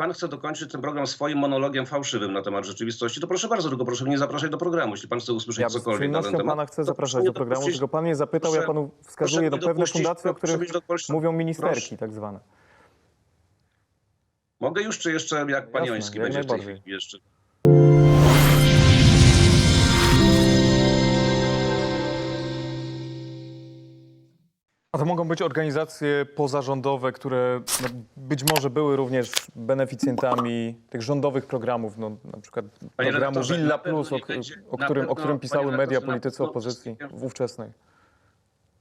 pan chce dokończyć ten program swoim monologiem fałszywym na temat rzeczywistości, to proszę bardzo, tylko proszę mnie nie zapraszać do programu, jeśli pan chce usłyszeć Ja cokolwiek na ten temat. pana chcę zapraszać do programu, tylko pan mnie zapytał, proszę- ja panu wskazuję do pewne fundacje, o których mówią ministerki proszę. tak zwane. Mogę już, czy jeszcze jak pan Jasne, Joński jak będzie w tej chwili jeszcze? A to mogą być organizacje pozarządowe, które no, być może były również beneficjentami tych rządowych programów, no, na przykład Panie programu Villa Plus, o, będzie- o, którym, o którym pisały media politycy opozycji w ówczesnej.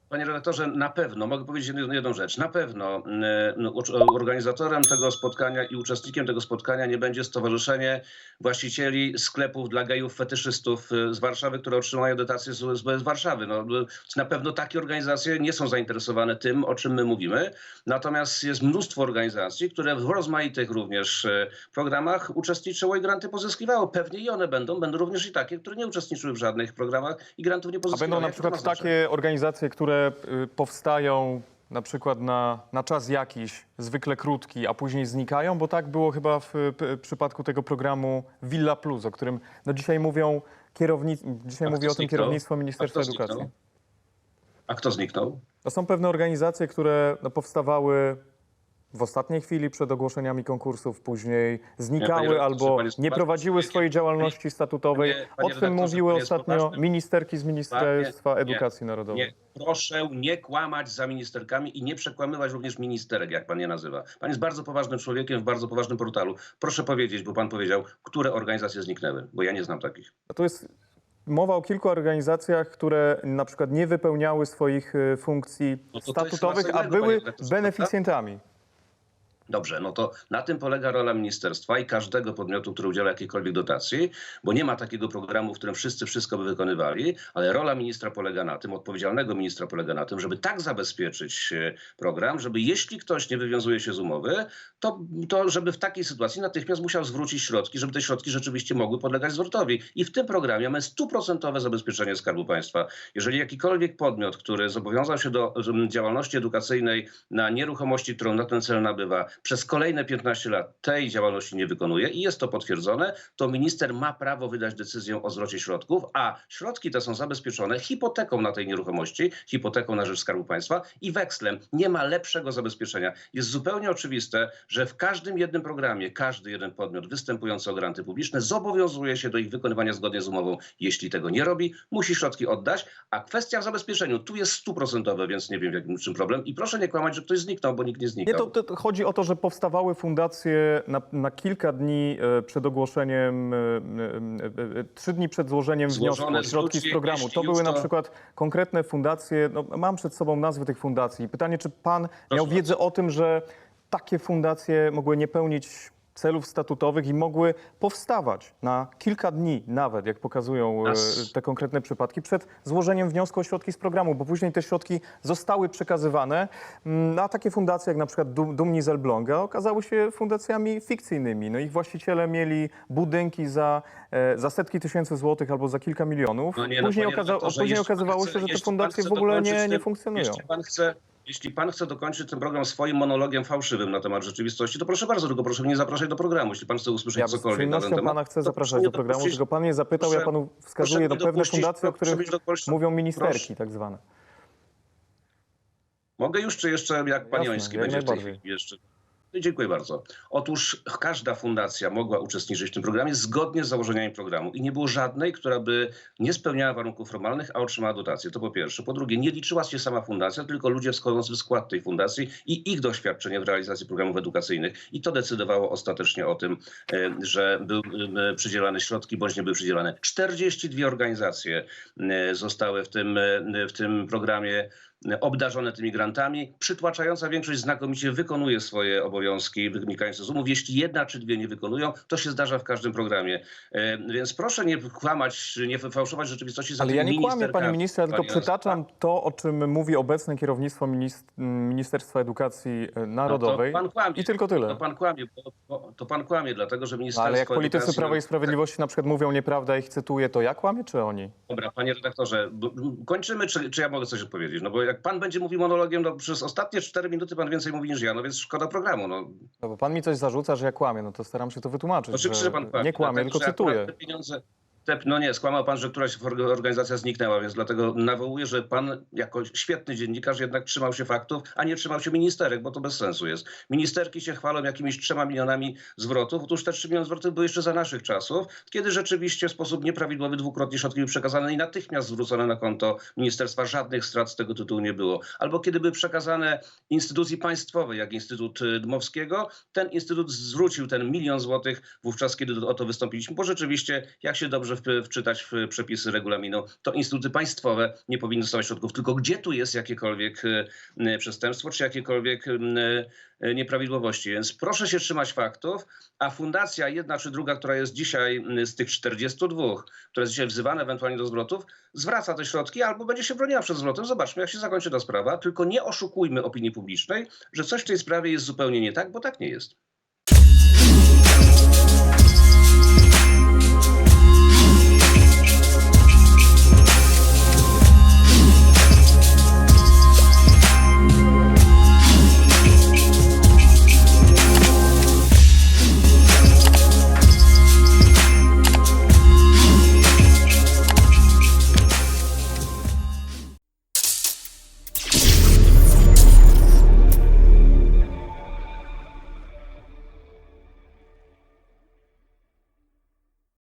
Panie redaktorze, na pewno, mogę powiedzieć jedną, rzecz. Na pewno e, no, organizatorem tego spotkania i uczestnikiem tego spotkania nie będzie Stowarzyszenie Właścicieli Sklepów dla Gejów Fetyszystów e, z Warszawy, które otrzymają dotacje z, z, z Warszawy. No, e, na pewno takie organizacje nie są zainteresowane tym, o czym my mówimy. Natomiast jest mnóstwo organizacji, które w rozmaitych również programach uczestniczyło i granty pozyskiwało. Pewnie i one będą. Będą również i takie, które nie uczestniczyły w żadnych programach i grantów nie A pozyskiwały. będą na przykład takie organizacje, które y, powstają na przykład na, na czas jakiś, zwykle krótki, a później znikają, bo tak było chyba w przypadku tego programu Villa Plus, o którym no, dzisiaj mówią kierownicy, dzisiaj mówi o tym kierownictwo Ministerstwa? Edukacji. A kto zniknął? To są pewne organizacje, które no, powstawały w ostatniej chwili przed ogłoszeniami konkursów, później znikały panie albo nie prowadziły swojej działalności statutowej. Panie- panie O tym mówiły ostatnio ministerki z Ministerstwa Panie- Edukacji Narodowej. Nie, proszę nie kłamać za ministerkami i nie przekłamywać również ministerek, jak pan je nazywa. Pan jest bardzo poważnym człowiekiem w bardzo poważnym portalu. Proszę powiedzieć, bo pan powiedział, które organizacje zniknęły, bo ja nie znam takich. To jest mowa o kilku organizacjach, które na przykład nie wypełniały swoich e, funkcji No statutowych, a były beneficjentami. Dobrze, no to na tym polega rola ministerstwa i każdego podmiotu, który udziela jakiejkolwiek dotacji, bo nie ma takiego programu, w którym wszyscy wszystko by wykonywali, ale rola ministra polega na tym, odpowiedzialnego ministra polega na tym, żeby tak zabezpieczyć e, program, żeby jeśli ktoś nie wywiązuje się z umowy, to, to żeby w takiej sytuacji natychmiast musiał zwrócić środki, żeby te środki rzeczywiście mogły podlegać zwrotowi. I w tym programie mamy stuprocentowe zabezpieczenie Skarbu Państwa. Jeżeli jakikolwiek podmiot, który zobowiązał się do działalności edukacyjnej na nieruchomości, którą na ten cel nabywa, przez kolejne 15 lat tej działalności nie wykonuje i jest to potwierdzone, to minister ma prawo wydać decyzję o zwrocie środków, a środki te są zabezpieczone hipoteką na tej nieruchomości, hipoteką na rzecz Skarbu Państwa i wekslem. Nie ma lepszego zabezpieczenia. Jest zupełnie oczywiste, że w każdym jednym programie każdy jeden podmiot występujący o granty publiczne zobowiązuje się do ich wykonywania zgodnie z umową. Jeśli tego nie robi, musi środki oddać, a kwestia w zabezpieczeniu tu jest stuprocentowe, więc nie wiem w jakim czym problem. I proszę nie kłamać, że ktoś zniknął, bo nikt nie Nie, zniknął. to, to, to chodzi o to, że powstawały fundacje na, na kilka dni e, przed ogłoszeniem, e, e, e, trzy dni przed złożeniem wniosku o środki z programu. jeśli To już były na to- przykład konkretne fundacje, no, mam przed sobą nazwy tych fundacji. Pytanie, czy pan miał bardzo. wiedzę o tym, że takie fundacje mogły nie pełnić celów statutowych i mogły powstawać na kilka dni nawet, jak pokazują e, te konkretne przypadki, przed złożeniem wniosku o środki z programu, bo później te środki zostały przekazywane, mm, a takie fundacje jak na przykład Dum- Dumni z Elbląga okazały się fundacjami fikcyjnymi. No ich właściciele mieli budynki za, e, za setki tysięcy złotych albo za kilka milionów. No nie, no, później panie okaza- redaktorze, później pan okazywało chce- się, że te pan fundacje chce w ogóle dokończyć nie, ten- nie funkcjonują. Pan, chce, jeśli pan chce dokończyć ten program swoim monologiem fałszywym na temat rzeczywistości, to proszę bardzo, tylko proszę mnie nie zapraszać do programu, jeśli pan chce usłyszeć Ja cokolwiek na ten temat. pana chcę zapraszać do programu, tylko pan mnie zapytał, ja proszę- panu proszę wskazuję do pewne fundacje, o których mówią ministerki proszę. tak zwane. Mogę już, czy jeszcze jak pan Jasne, Joński będzie w tej chwili jeszcze? No Dziękuję bardzo. Otóż każda fundacja mogła uczestniczyć w tym programie zgodnie z założeniami programu i nie było żadnej, która by nie spełniała warunków formalnych, a otrzymała dotację. To po pierwsze. Po drugie, nie liczyła się sama fundacja, tylko ludzie wchodzący w skład tej fundacji i ich doświadczenie w realizacji programów edukacyjnych. I to decydowało ostatecznie o tym, e, że były e, przydzielane środki bądź nie były przydzielane. 42 organizacje e, zostały w tym, w tym programie obdarzone tymi grantami. Przytłaczająca większość znakomicie wykonuje swoje obowiązki wynikające z umów. Jeśli jedna czy dwie nie wykonują, to się zdarza w każdym programie. E, Więc proszę nie kłamać, nie fałszować rzeczywistości Ale ja nie kłamię, panie ministrze, tylko przytaczam to, o czym mówi obecne kierownictwo minis- Ministerstwa Edukacji Narodowej. No to pan kłamie. I tylko tyle. To pan kłamie, bo, bo, to pan kłamie, dlatego że ministerstwo ale jak politycy Edukacji- Prawa i Sprawiedliwości na przykład mówią nieprawdę, ich cytuję, to ja kłamię, czy oni? Dobra, panie redaktorze, kończymy, czy, czy ja mogę coś odpowiedzieć? No bo jak pan będzie mówił monologiem, no przez ostatnie cztery minuty pan więcej mówi niż ja, no więc szkoda programu. No, No bo pan mi coś zarzuca, że ja kłamię, no to staram się to wytłumaczyć. Oczywiście, że że pan kłamie. nie kłamię, tylko cytuję. Te pieniądze, no nie, skłamał pan, że któraś org- organizacja zniknęła, więc dlatego nawołuję, że pan jako świetny dziennikarz jednak trzymał się faktów, a nie trzymał się ministerek, bo to bez sensu jest. Ministerki się chwalą jakimiś trzema milionami zwrotów. Otóż te trzy miliony zwrotów były jeszcze za naszych czasów, kiedy rzeczywiście w sposób nieprawidłowy dwukrotnie środki były przekazane i natychmiast zwrócone na konto ministerstwa. Żadnych strat z tego tytułu nie było. Albo kiedy były przekazane instytucji państwowej, jak Instytut y, Dmowskiego, ten instytut zwrócił ten milion złotych wówczas, kiedy o to wystąpiliśmy, bo rzeczywiście, jak się dobrze w- wczytać w przepisy regulaminu, to instytuty państwowe nie powinny dostawać środków. Tylko gdzie tu jest jakiekolwiek y, y, przestępstwo, czy jakiekolwiek y, nieprawidłowości. Więc proszę się trzymać faktów, a fundacja jedna czy druga, która jest dzisiaj z tych 42, która jest dzisiaj wzywana ewentualnie do zwrotów, zwraca te środki albo będzie się broniła przed zwrotem. Zobaczmy, jak się zakończy ta sprawa. Tylko nie oszukujmy opinii publicznej, że coś w tej sprawie jest zupełnie nie tak, bo tak nie jest.